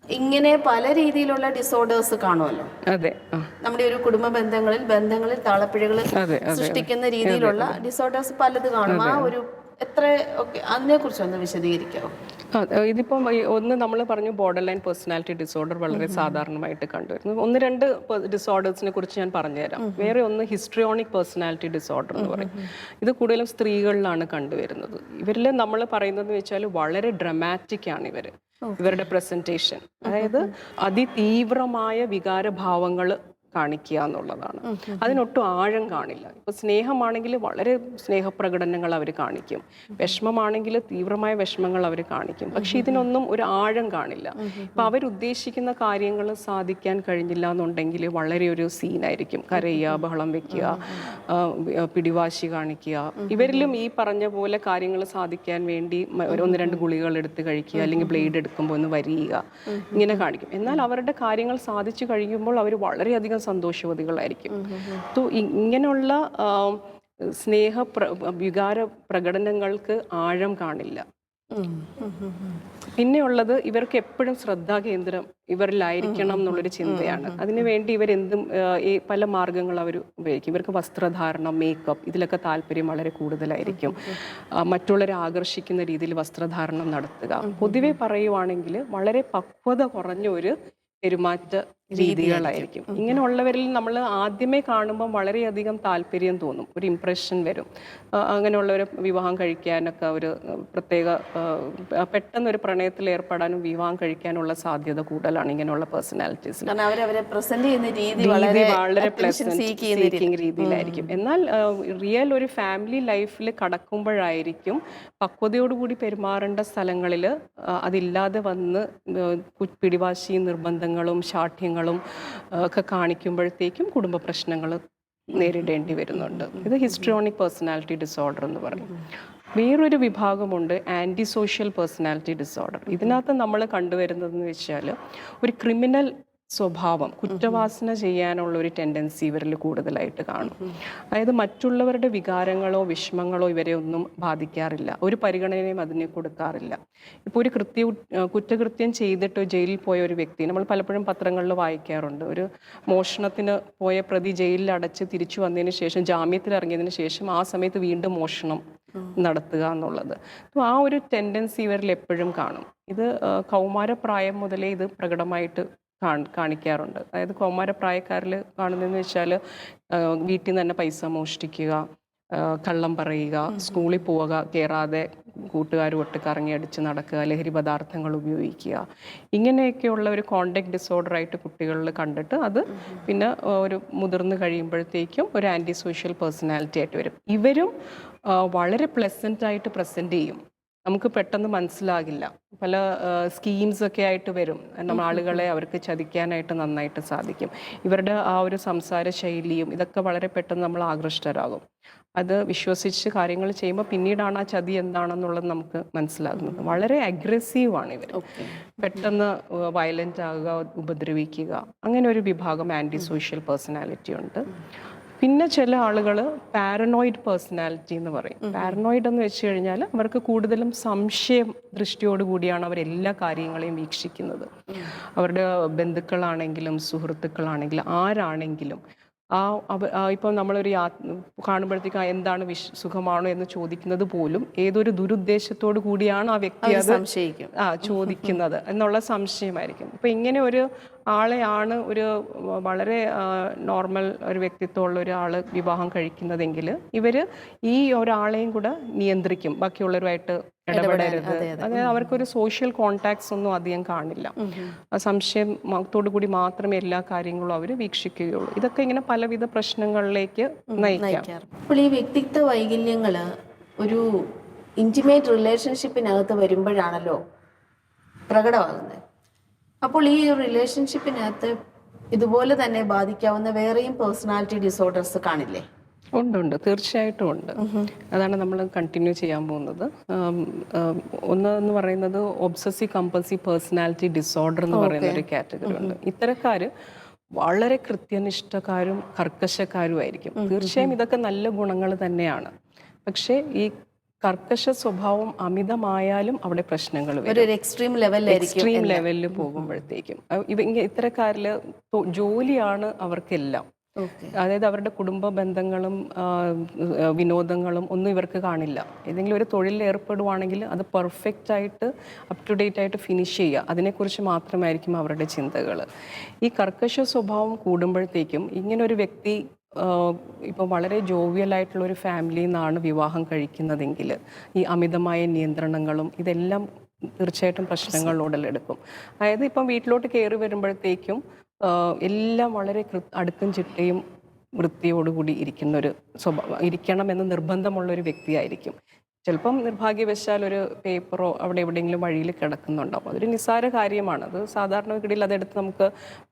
ഇങ്ങനെ പല രീതിയിലുള്ള ഡിസോർഡേഴ്സ് കാണുമല്ലോ?
അതെ
നമ്മുടെ ഒരു കുടുംബ ബന്ധങ്ങളിൽ ബന്ധങ്ങളിൽ താളപ്പിഴകൾ സൃഷ്ടിക്കുന്ന രീതിയിലുള്ള ഡിസോർഡേഴ്സ് പലത് കാണും. ആ ഒരു എത്ര ഒക്കെ അതിനെ കുറിച്ച് ഒന്ന് വിശദീകരിക്കാമോ
ഇതിപ്പം ഒന്ന് നമ്മൾ പറഞ്ഞു ബോർഡർ ലൈൻ പേഴ്സണാലിറ്റി ഡിസോർഡർ വളരെ സാധാരണമായിട്ട് കണ്ടുവരുന്നു. ഒന്ന് രണ്ട് ഡിസോർഡേഴ്സിനെ കുറിച്ച് ഞാൻ പറഞ്ഞുതരാം. വേറെ ഒന്ന് ഹിസ്ട്രിയോണിക് പേഴ്സണാലിറ്റി ഡിസോർഡർ എന്ന് പറയും. ഇത് കൂടുതലും സ്ത്രീകളിലാണ് കണ്ടുവരുന്നത്. ഇവരിൽ നമ്മൾ പറയുന്നത് വെച്ചാൽ വളരെ ഡ്രമാറ്റിക് ആണ് ഇവർ ഇവരുടെ പ്രസന്റേഷൻ അതായത് അതിതീവ്രമായ വികാരഭാവങ്ങൾ കാണിക്കുക എന്നുള്ളതാണ്. അതിനൊട്ടും ആഴം കാണില്ല. ഇപ്പൊ സ്നേഹമാണെങ്കിൽ വളരെ സ്നേഹപ്രകടനങ്ങൾ അവർ കാണിക്കും. വിഷമമാണെങ്കിൽ തീവ്രമായ വിഷമങ്ങൾ അവർ കാണിക്കും. പക്ഷെ ഇതിനൊന്നും ഒരു ആഴം കാണില്ല. ഇപ്പൊ അവരുദ്ദേശിക്കുന്ന കാര്യങ്ങൾ സാധിക്കാൻ കഴിഞ്ഞില്ല എന്നുണ്ടെങ്കിൽ വളരെ ഒരു സീനായിരിക്കും കരയുക ബഹളം വെക്കുക പിടിവാശി കാണിക്കുക. ഇവരിലും ഈ പറഞ്ഞ പോലെ കാര്യങ്ങൾ സാധിക്കാൻ വേണ്ടി ഒന്ന് രണ്ട് ഗുളികൾ എടുത്ത് കഴിക്കുക അല്ലെങ്കിൽ ബ്ലേഡ് എടുക്കുമ്പോൾ ഒന്ന് വരിക ഇങ്ങനെ കാണിക്കും. എന്നാൽ അവരുടെ കാര്യങ്ങൾ സാധിച്ചു കഴിയുമ്പോൾ അവർ വളരെയധികം സന്തോഷവതികളായിരിക്കും. സോ ഇങ്ങനെയുള്ള സ്നേഹ പ്ര വികാര പ്രകടനങ്ങൾക്ക് ആഴം കാണില്ല. പിന്നെയുള്ളത് ഇവർക്ക് എപ്പോഴും ശ്രദ്ധാ ശ്രദ്ധാകേന്ദ്രം ഇവരിലായിരിക്കണം എന്നുള്ളൊരു ചിന്തയാണ്. അതിനുവേണ്ടി ഇവരെന്തും പല മാർഗങ്ങൾ അവർ ഉപയോഗിക്കും. ഇവർക്ക് വസ്ത്രധാരണം മേക്കപ്പ് ഇതിലൊക്കെ താല്പര്യം വളരെ കൂടുതലായിരിക്കും. മറ്റുള്ളവരെ ആകർഷിക്കുന്ന രീതിയിൽ വസ്ത്രധാരണം നടത്തുക. പൊതുവെ പറയുവാണെങ്കിൽ വളരെ പക്വത കുറഞ്ഞ ഒരു പെരുമാറ്റ രീതികളായിരിക്കും. ഇങ്ങനെയുള്ളവരിൽ നമ്മൾ ആദ്യമേ കാണുമ്പോൾ വളരെയധികം താല്പര്യം തോന്നും. ഒരു ഇമ്പ്രഷൻ വരും. അങ്ങനെയുള്ളവരെ വിവാഹം കഴിക്കാനൊക്കെ ഒരു പ്രത്യേക പെട്ടെന്ന് ഒരു പ്രണയത്തിൽ ഏർപ്പെടാനും വിവാഹം കഴിക്കാനുള്ള സാധ്യത കൂടുതലാണ് ഇങ്ങനെയുള്ള പേഴ്സണാലിറ്റീസ്
വളരെ.
സീക്കിംഗ് രീതിയിലായിരിക്കും. എന്നാൽ റിയൽ ഒരു ഫാമിലി ലൈഫിൽ കടക്കുമ്പോഴായിരിക്കും പക്വതയോടുകൂടി പെരുമാറേണ്ട സ്ഥലങ്ങളിൽ അതില്ലാതെ വന്ന് പിടിവാശിയും നിർബന്ധങ്ങളും ശാഠ്യങ്ങളും ആ, ഒക്കെ കാണിക്കുമ്പോഴത്തേക്കും കുടുംബ പ്രശ്നങ്ങൾ നേരിടേണ്ടി വരുന്നുണ്ട്. ഇത് ഹിസ്ട്രിയോണിക് പേഴ്സണാലിറ്റി ഡിസോർഡർ എന്ന് പറയും. വേറൊരു വിഭാഗമുണ്ട് ആന്റി സോഷ്യൽ പേഴ്സണാലിറ്റി ഡിസോർഡർ. ഇതിനകത്ത് നമ്മൾ കണ്ടുവരുന്നതെന്ന് വെച്ചാൽ ഒരു ക്രിമിനൽ സ്വഭാവം കുറ്റവാസന ചെയ്യാനുള്ള ഒരു ടെൻഡൻസി ഇവരിൽ കൂടുതലായിട്ട് കാണും. അതായത് മറ്റുള്ളവരുടെ വികാരങ്ങളോ വിഷമങ്ങളോ ഇവരെ ഒന്നും ബാധിക്കാറില്ല. ഒരു പരിഗണനയും അതിന് കൊടുക്കാറില്ല. ഇപ്പോൾ ഒരു കൃത്യ കുറ്റകൃത്യം ചെയ്തിട്ട് ജയിലിൽ പോയ ഒരു വ്യക്തി നമ്മൾ പലപ്പോഴും പത്രങ്ങളിൽ വായിക്കാറുണ്ട്. ഒരു മോഷണത്തിന് പോയ പ്രതി ജയിലിൽ അടച്ച് തിരിച്ചു വന്നതിന് ശേഷം ജാമ്യത്തിൽ ഇറങ്ങിയതിന് ശേഷം ആ സമയത്ത് വീണ്ടും മോഷണം നടത്തുക എന്നുള്ളത്. ആ ഒരു ടെൻഡൻസി ഇവരിൽ എപ്പോഴും കാണും. ഇത് കൗമാരപ്രായം മുതലേ ഇത് പ്രകടമായിട്ട് കാണിക്കാറുണ്ട്. അതായത് കൗമാരപ്രായക്കാരിൽ കാണുന്നതെന്ന് വെച്ചാൽ വീട്ടിൽ നിന്ന് തന്നെ പൈസ മോഷ്ടിക്കുക കള്ളം പറയുക സ്കൂളിൽ പോവുക കയറാതെ കൂട്ടുകാരുമൊട്ട് കറങ്ങി അടിച്ച് നടക്കുക ലഹരി പദാർത്ഥങ്ങൾ ഉപയോഗിക്കുക. ഇങ്ങനെയൊക്കെയുള്ള ഒരു കോണ്ടാക്ട് ഡിസോർഡറായിട്ട് കുട്ടികളിൽ കണ്ടിട്ട് അത് പിന്നെ ഒരു മുതിർന്ന് കഴിയുമ്പോഴത്തേക്കും ഒരു ആന്റി സോഷ്യൽ പേഴ്സണാലിറ്റി ആയിട്ട് വരും. ഇവരും വളരെ പ്ലസന്റ് ആയിട്ട് പ്രസന്റ് ചെയ്യും. നമുക്ക് പെട്ടെന്ന് മനസ്സിലാകില്ല. പല സ്കീംസ് ഒക്കെ ആയിട്ട് വരും. നമ്മൾ ആളുകളെ അവർക്ക് ചതിക്കാനായിട്ട് നന്നായിട്ട് സാധിക്കും. ഇവരുടെ ആ ഒരു സംസാര ശൈലിയും ഇതൊക്കെ വളരെ പെട്ടെന്ന് നമ്മൾ ആകൃഷ്ടരാകും. അത് വിശ്വസിച്ച് കാര്യങ്ങൾ ചെയ്യുമ്പോൾ പിന്നീടാണ് ആ ചതി എന്താണെന്നുള്ളത് നമുക്ക് മനസ്സിലാകുന്നത്. വളരെ അഗ്രസീവാണ് ഇവർ പെട്ടെന്ന് വയലന്റ് ആകുക ഉപദ്രവിക്കുക. അങ്ങനെ ഒരു വിഭാഗം ആന്റി സോഷ്യൽ പേഴ്സണാലിറ്റി ഉണ്ട് പിന്നെ ചില ആളുകൾ പാരനോയിഡ് പേഴ്സണാലിറ്റി എന്ന് പറയും. പാരനോയിഡ് എന്ന് വെച്ച് കഴിഞ്ഞാൽ അവർക്ക് കൂടുതലും സംശയം ദൃഷ്ടിയോട് കൂടിയാണ് അവർ എല്ലാ കാര്യങ്ങളെയും വീക്ഷിക്കുന്നത്. അവരുടെ ബന്ധുക്കളാണെങ്കിലും സുഹൃത്തുക്കളാണെങ്കിലും ആരാണെങ്കിലും ആ ഇപ്പം നമ്മളൊരു യാ കാണുമ്പോഴത്തേക്കും എന്താണ് വിശ് സുഖമാണോ എന്ന് ചോദിക്കുന്നത് പോലും ഏതൊരു ദുരുദ്ദേശത്തോടു കൂടിയാണ് ആ വ്യക്തി അത്
സംശയിക്കും.
ആ ചോദിക്കുന്നത് എന്നുള്ള സംശയമായിരിക്കും. ഇപ്പം ഇങ്ങനെ ഒരു ആളെയാണ് ഒരു വളരെ നോർമൽ ഒരു വ്യക്തിത്വമുള്ള ഒരാൾ വിവാഹം കഴിക്കുന്നതെങ്കിൽ ഇവർ ഈ ഒരാളെയും കൂടെ നിയന്ത്രിക്കും. ബാക്കിയുള്ളവരുമായിട്ട് ഇടപെടരുത്. അതായത് അവർക്കൊരു സോഷ്യൽ കോണ്ടാക്ട്സ് ഒന്നും അധികം കാണില്ല. സംശയം കൂടി മാത്രമേ എല്ലാ കാര്യങ്ങളും അവർ വീക്ഷിക്കുകയുള്ളൂ. ഇതൊക്കെ ഇങ്ങനെ പലവിധ പ്രശ്നങ്ങളിലേക്ക് നയിക്കാം.
അപ്പോൾ ഈ വ്യക്തിത്വ വൈകല്യങ്ങൾ ഒരു ഇന്റിമേറ്റ് റിലേഷൻഷിപ്പിനകത്ത് വരുമ്പോഴാണല്ലോ പ്രകടമാകുന്നത്. അപ്പോൾ ഈ റിലേഷൻഷിപ്പിനകത്ത് ഇതുപോലെ തന്നെ ബാധിക്കാവുന്ന വേറെയും പേഴ്സണാലിറ്റി ഡിസോർഡേഴ്സ് കാണില്ലേ?
ഉണ്ട് ഉണ്ട്. തീർച്ചയായിട്ടും ഉണ്ട്. അതാണ് നമ്മൾ കണ്ടിന്യൂ ചെയ്യാൻ പോകുന്നത്. ഒന്ന് എന്ന് പറയുന്നത് ഒബ്സസീവ് കമ്പൾസീവ് പേഴ്സണാലിറ്റി ഡിസോർഡർ എന്ന് പറയുന്ന ഒരു കാറ്റഗറി ഉണ്ട്. ഇത്തരക്കാർ വളരെ കൃത്യനിഷ്ഠക്കാരും കർക്കശക്കാരും ആയിരിക്കും. തീർച്ചയായും ഇതൊക്കെ നല്ല ഗുണങ്ങൾ തന്നെയാണ്. പക്ഷേ ഈ കർക്കശ സ്വഭാവം അമിതമായാലും അവിടെ പ്രശ്നങ്ങൾ വരും.
എക്സ്ട്രീം
എക്സ്ട്രീം ലെവലിൽ പോകുമ്പോഴത്തേക്കും. ഇവ ഇത്തരക്കാരിൽ ജോലിയാണ് അവർക്കെല്ലാം. അതായത് അവരുടെ കുടുംബ ബന്ധങ്ങളും വിനോദങ്ങളും ഒന്നും ഇവർക്ക് കാണില്ല. ഏതെങ്കിലും ഒരു തൊഴിലിൽ ഏർപ്പെടുവാണെങ്കിൽ അത് പെർഫെക്റ്റ് ആയിട്ട് അപ് ടു ഡേറ്റ് ആയിട്ട് ഫിനിഷ് ചെയ്യുക. അതിനെക്കുറിച്ച് മാത്രമായിരിക്കും അവരുടെ ചിന്തകൾ ഈ കർക്കശ സ്വഭാവം കൂടുമ്പോഴത്തേക്കും ഇങ്ങനൊരു വ്യക്തി ഇപ്പം വളരെ ജോവിയലായിട്ടുള്ള ഒരു ഫാമിലിയിൽ നിന്നാണ് വിവാഹം കഴിക്കുന്നതെങ്കിൽ ഈ അമിതമായ നിയന്ത്രണങ്ങളും ഇതെല്ലാം തീർച്ചയായിട്ടും പ്രശ്നങ്ങൾ ഉടലെടുക്കും. അതായത് ഇപ്പം വീട്ടിലോട്ട് കയറി വരുമ്പോഴത്തേക്കും എല്ലാം വളരെ അടുക്കും ചിട്ടയും വൃത്തിയോടുകൂടി ഇരിക്കുന്ന ഒരു സ്വഭാവം ഇരിക്കണമെന്ന് നിർബന്ധമുള്ള ഒരു വ്യക്തിയായിരിക്കും. ചിലപ്പം നിർഭാഗ്യവശാൽ ഒരു പേപ്പറോ അവിടെ എവിടെയെങ്കിലും വഴിയിൽ കിടക്കുന്നുണ്ടാവും. അതൊരു നിസ്സാര കാര്യമാണ്. അത് സാധാരണഗതിയിൽ അതെടുത്ത് നമുക്ക്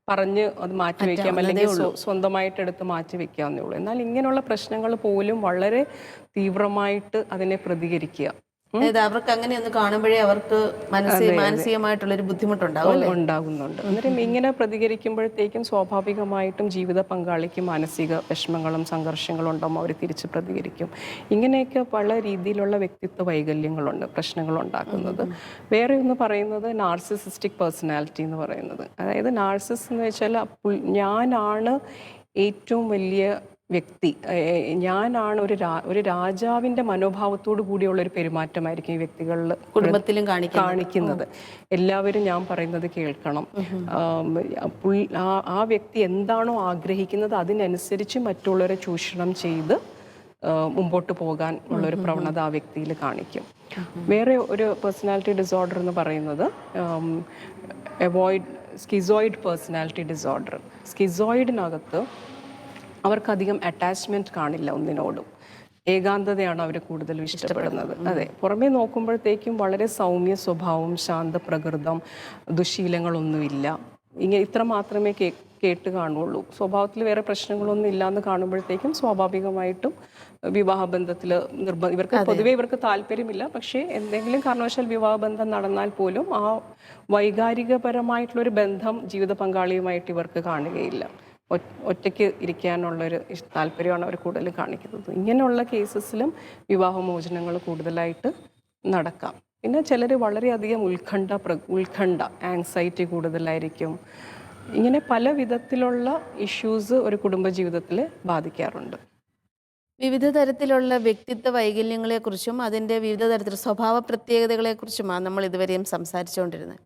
പറഞ്ഞ് അത് മാറ്റി വെക്കാം അല്ലെങ്കിൽ സ്വന്തമായിട്ട് എടുത്ത് മാറ്റി വെക്കാവുന്നേ ഉള്ളൂ. എന്നാൽ ഇങ്ങനെയുള്ള പ്രശ്നങ്ങൾ പോലും വളരെ തീവ്രമായിട്ട് അതിനെ പ്രതികരിക്കുക.
അതായത് അവർക്ക് അങ്ങനെ ഒന്ന് കാണുമ്പോഴേ അവർക്ക് മനസ്സിൽ മാനസികമായിട്ടുള്ള ഒരു ബുദ്ധിമുട്ടുണ്ടാവും
ഉണ്ടാകുന്നുണ്ട്. അന്നേരം ഇങ്ങനെ പ്രതികരിക്കുമ്പോഴത്തേക്കും സ്വാഭാവികമായിട്ടും ജീവിത പങ്കാളിക്ക് മാനസിക വിഷമങ്ങളും സംഘർഷങ്ങളും ഉണ്ടാകും അവർ തിരിച്ച് പ്രതികരിക്കും. ഇങ്ങനെയൊക്കെ പല രീതിയിലുള്ള വ്യക്തിത്വ വൈകല്യങ്ങളുണ്ട് പ്രശ്നങ്ങൾ ഉണ്ടാക്കുന്നത്. വേറെ ഒന്ന് പറയുന്നത് നാർസിസിസ്റ്റിക് പേഴ്സണാലിറ്റി എന്ന് പറയുന്നത്. അതായത് നാർസിസ് എന്ന് വെച്ചാൽ ഞാനാണ് ഏറ്റവും വലിയ വ്യക്തി. ഞാനാണ് ഒരു രാ ഒരു രാജാവിന്റെ മനോഭാവത്തോടു കൂടിയുള്ള ഒരു പെരുമാറ്റമായിരിക്കും ഈ വ്യക്തികളിൽ
കുടുംബത്തിലും കാണിക്കാം
കാണിക്കുന്നത്. എല്ലാവരും ഞാൻ പറയുന്നത് കേൾക്കണം. ആ വ്യക്തി എന്താണോ ആഗ്രഹിക്കുന്നത് അതിനനുസരിച്ച് മറ്റുള്ളവരെ ചൂഷണം ചെയ്ത് മുമ്പോട്ട് പോകാൻ ഉള്ള ഒരു പ്രവണത ആ വ്യക്തിയിൽ കാണിക്കും. വേറെ ഒരു പേഴ്സണാലിറ്റി ഡിസോർഡർ എന്ന് പറയുന്നത് അവോയ്ഡ് സ്കിസോയിഡ് പേഴ്സണാലിറ്റി ഡിസോർഡർ സ്കിസോയിഡിനകത്ത് അവർക്കധികം അറ്റാച്ച്മെന്റ് കാണില്ല ഒന്നിനോടും. ഏകാന്തതയാണ് അവർ കൂടുതൽ ഇഷ്ടപ്പെടുന്നത്. അതെ. പുറമേ നോക്കുമ്പോഴത്തേക്കും വളരെ സൗമ്യ സ്വഭാവം ശാന്ത പ്രകൃതം ദുശീലങ്ങളൊന്നുമില്ല. ഇങ്ങനെ ഇത്ര മാത്രമേ കേ കേട്ട് കാണുള്ളൂ സ്വഭാവത്തിൽ വേറെ പ്രശ്നങ്ങളൊന്നും ഇല്ലാന്ന് കാണുമ്പോഴത്തേക്കും സ്വാഭാവികമായിട്ടും വിവാഹബന്ധത്തിൽ നിർബന്ധ ഇവർക്ക് പൊതുവെ ഇവർക്ക് താല്പര്യമില്ല. പക്ഷേ എന്തെങ്കിലും കാരണവശാൽ വിവാഹബന്ധം നടന്നാൽ പോലും ആ വൈകാരികപരമായിട്ടുള്ളൊരു ബന്ധം ജീവിത പങ്കാളിയുമായിട്ട് ഇവർക്ക് കാണുകയില്ല. ഒറ്റയ്ക്ക് ഇരിക്കാനുള്ളൊരു താല്പര്യമാണ് അവർ കൂടുതൽ കാണിക്കുന്നത്. ഇങ്ങനെയുള്ള കേസസിലും വിവാഹമോചനങ്ങൾ കൂടുതലായിട്ട് നടക്കാം. പിന്നെ ചിലർ വളരെയധികം ഉത്കണ്ഠ പ്ര ഉത്കണ്ഠ ആങ്സൈറ്റി കൂടുതലായിരിക്കും. ഇങ്ങനെ പല വിധത്തിലുള്ള ഇഷ്യൂസ് ഒരു കുടുംബജീവിതത്തിൽ ബാധിക്കാറുണ്ട്.
വിവിധ തരത്തിലുള്ള വ്യക്തിത്വ വൈകല്യങ്ങളെക്കുറിച്ചും അതിന്റെ വിവിധ തരത്തിലുള്ള സ്വഭാവ പ്രത്യേകതകളെക്കുറിച്ചുമാണ് നമ്മൾ ഇതുവരെയും സംസാരിച്ചുകൊണ്ടിരുന്നത്.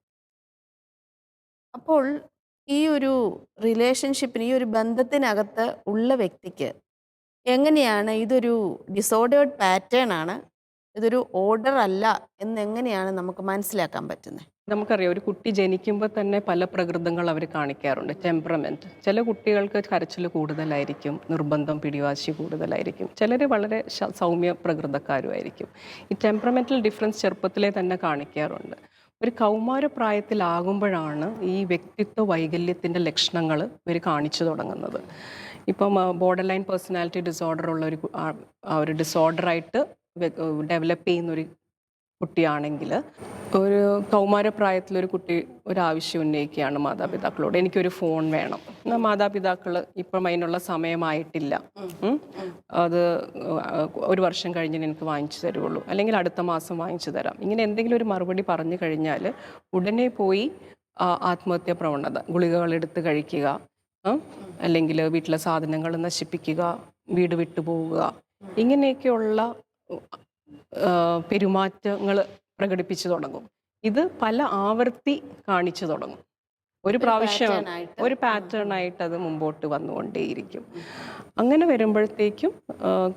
അപ്പോൾ ഈ ഒരു റിലേഷൻഷിപ്പിന് ഈ ഒരു ബന്ധത്തിനകത്ത് ഉള്ള വ്യക്തിക്ക് എങ്ങനെയാണ് ഇതൊരു ഡിസോർഡേർഡ് പാറ്റേൺ ആണ്? ഇതൊരു ഓർഡർ അല്ല എന്ന് എങ്ങനെയാണ് നമുക്ക് മനസ്സിലാക്കാൻ പറ്റുന്നത്
നമുക്കറിയാം ഒരു കുട്ടി ജനിക്കുമ്പോൾ തന്നെ പല പ്രകൃതങ്ങൾ അവർ കാണിക്കാറുണ്ട്. ടെമ്പറമെന്റ് ചില കുട്ടികൾക്ക് കരച്ചിൽ കൂടുതലായിരിക്കും നിർബന്ധം പിടിവാശി കൂടുതലായിരിക്കും. ചിലർ വളരെ സൗമ്യ പ്രകൃതക്കാരുമായിരിക്കും. ഈ ടെമ്പറമെന്റൽ ഡിഫറൻസ് ചെറുപ്പത്തിലെ തന്നെ കാണിക്കാറുണ്ട്. ഒരു കൗമാര പ്രായത്തിലാകുമ്പോഴാണ് ഈ വ്യക്തിത്വ വൈകല്യത്തിന്റെ ലക്ഷണങ്ങൾ ഇവർ കാണിച്ചു തുടങ്ങുന്നത്. ഇപ്പം ബോർഡർ ലൈൻ പേഴ്സണാലിറ്റി ഡിസോർഡർ ഉള്ള ഒരു ആ ഒരു ഡിസോർഡറായിട്ട് ഡെവലപ്പ് ചെയ്യുന്ന ഒരു കുട്ടിയാണെങ്കിൽ ഒരു കൗമാരപ്രായത്തിൽ ഒരു കുട്ടി ഒരു ആവശ്യം ഉന്നയിക്കുകയാണ് മാതാപിതാക്കളോട്. എനിക്കൊരു ഫോൺ വേണം. മാതാപിതാക്കൾ ഇപ്പം അതിനുള്ള സമയമായിട്ടില്ല. അത് ഒരു വർഷം കഴിഞ്ഞ് എനിക്ക് വാങ്ങിച്ചു തരുള്ളൂ. അല്ലെങ്കിൽ അടുത്ത മാസം വാങ്ങിച്ചു തരാം. ഇങ്ങനെ എന്തെങ്കിലും ഒരു മറുപടി പറഞ്ഞു കഴിഞ്ഞാൽ ഉടനെ പോയി ആത്മഹത്യാ പ്രവണത ഗുളികകൾ എടുത്ത് കഴിക്കുക അല്ലെങ്കിൽ വീട്ടിലെ സാധനങ്ങൾ നശിപ്പിക്കുക വീട് വിട്ടുപോവുക ഇങ്ങനെയൊക്കെയുള്ള പെരുമാറ്റങ്ങൾ പ്രകടിപ്പിച്ചു തുടങ്ങും. ഇത് പല ആവർത്തി കാണിച്ചു തുടങ്ങും. ഒരു പ്രാവശ്യം ഒരു പാറ്റേൺ ആയിട്ട് അത് മുമ്പോട്ട് വന്നുകൊണ്ടേയിരിക്കും. അങ്ങനെ വരുമ്പോഴത്തേക്കും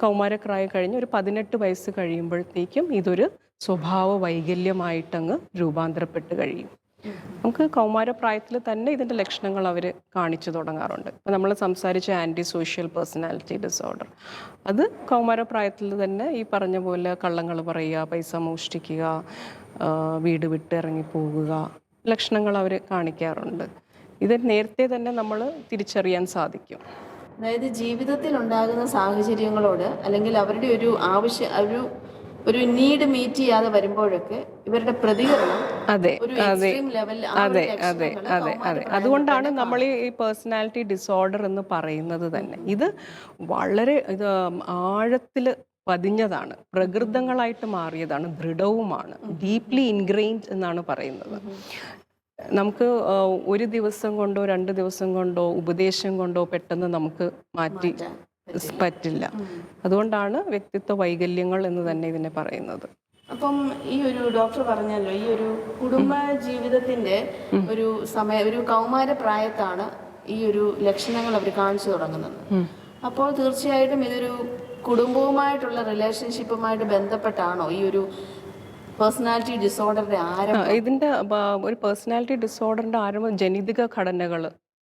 കൗമാരക്രായം കഴിഞ്ഞ് ഒരു പതിനെട്ട് വയസ്സ് കഴിയുമ്പോഴത്തേക്കും ഇതൊരു സ്വഭാവ വൈകല്യമായിട്ടങ്ങ് രൂപാന്തരപ്പെട്ട് കഴിയും. നമുക്ക് കൗമാരപ്രായത്തിൽ തന്നെ ഇതിന്റെ ലക്ഷണങ്ങൾ അവർ കാണിച്ചു തുടങ്ങാറുണ്ട്. ഇപ്പം നമ്മൾ സംസാരിച്ച ആന്റി സോഷ്യൽ പേഴ്സണാലിറ്റി ഡിസോർഡർ. അത് കൗമാരപ്രായത്തിൽ തന്നെ ഈ പറഞ്ഞ പോലെ കള്ളങ്ങൾ പറയുക പൈസ മോഷ്ടിക്കുക വീട് വിട്ട് ഇറങ്ങി പോകുക ലക്ഷണങ്ങൾ അവർ കാണിക്കാറുണ്ട്. ഇത് നേരത്തെ തന്നെ നമ്മൾ തിരിച്ചറിയാൻ സാധിക്കും.
അതായത് ജീവിതത്തിൽ ഉണ്ടാകുന്ന സാഹചര്യങ്ങളോട് അല്ലെങ്കിൽ അവരുടെ ഒരു ആവശ്യ ഒരു ഒരു നീഡ് മീറ്റ് ചെയ്യാതെ വരുമ്പോഴൊക്കെ ഇവരുടെ പ്രതികരണം
അതെ അതെ അതെ അതെ അതെ അതെ. അതുകൊണ്ടാണ് നമ്മൾ ഈ പേഴ്സണാലിറ്റി ഡിസോർഡർ എന്ന് പറയുന്നത് തന്നെ. ഇത് വളരെ ഇത് ആഴത്തിൽ പതിഞ്ഞതാണ്. പ്രകൃതങ്ങളായിട്ട് മാറിയതാണ് ദൃഢവുമാണ് ഡീപ്ലി ഇൻഗ്രെയിൻഡ് എന്നാണ് പറയുന്നത്. നമുക്ക് ഒരു ദിവസം കൊണ്ടോ രണ്ട് ദിവസം കൊണ്ടോ ഉപദേശം കൊണ്ടോ പെട്ടെന്ന് നമുക്ക് മാറ്റി. പറ്റില്ല. അതുകൊണ്ടാണ് വ്യക്തിത്വ വൈകല്യങ്ങൾ എന്ന് തന്നെ ഇതിനെ പറയുന്നത്.
അപ്പം ഈ ഒരു ഡോക്ടർ പറഞ്ഞല്ലോ ഈ ഒരു കുടുംബ ജീവിതത്തിന്റെ ഒരു സമയ ഒരു കൗമാര പ്രായത്താണ് ഈ ഒരു ലക്ഷണങ്ങൾ അവർ കാണിച്ചു തുടങ്ങുന്നത്. അപ്പോൾ തീർച്ചയായിട്ടും ഇതൊരു കുടുംബവുമായിട്ടുള്ള റിലേഷൻഷിപ്പുമായിട്ട് ബന്ധപ്പെട്ടാണോ ഈ ഒരു പേഴ്സണാലിറ്റി ഡിസോർഡറിന്റെ ആരംഭം?
ഇതിന്റെ ഒരു പേഴ്സണാലിറ്റി ഡിസോർഡറിന്റെ ആരംഭം ജനിതക ഘടനകൾ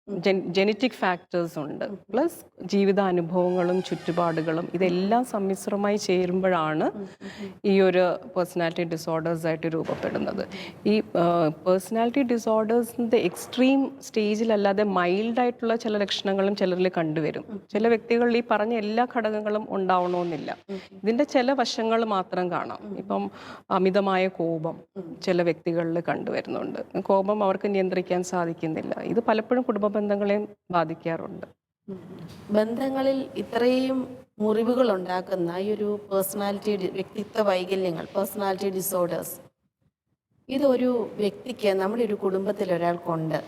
ജനറ്റിക് ഫാക്ടേഴ്സ് ഉണ്ട്. പ്ലസ് ജീവിതാനുഭവങ്ങളും ചുറ്റുപാടുകളും ഇതെല്ലാം സമ്മിശ്രമായി ചേരുമ്പോഴാണ് ഈ ഒരു പേഴ്സണാലിറ്റി ഡിസോർഡേഴ്സായിട്ട് രൂപപ്പെടുന്നത്. ഈ പേഴ്സണാലിറ്റി ഡിസോർഡേഴ്സിന്റെ എക്സ്ട്രീം സ്റ്റേജിലല്ലാതെ മൈൽഡായിട്ടുള്ള ചില ലക്ഷണങ്ങളും ചിലരിൽ കണ്ടുവരും. ചില വ്യക്തികളിൽ ഈ പറഞ്ഞ എല്ലാ ഘടകങ്ങളും ഉണ്ടാവണമെന്നില്ല ഇതിന്റെ ചില വശങ്ങൾ മാത്രം കാണാം. ഇപ്പം അമിതമായ കോപം ചില വ്യക്തികളിൽ കണ്ടുവരുന്നുണ്ട്. കോപം അവർക്ക് നിയന്ത്രിക്കാൻ സാധിക്കുന്നില്ല. ഇത് പലപ്പോഴും കുടുംബ ബന്ധങ്ങളെയും ബാധിക്കാറുണ്ട്.
ബന്ധങ്ങളിൽ ഇത്രയും മുറിവുകൾ ഉണ്ടാക്കുന്ന ഈ ഒരു പേഴ്സണാലിറ്റി വ്യക്തിത്വ വൈകല്യങ്ങൾ പേഴ്സണാലിറ്റി ഡിസോർഡേഴ്സ് ഇതൊരു വ്യക്തിക്ക് നമ്മുടെ ഒരു കുടുംബത്തിൽ ഒരാൾക്കുണ്ട്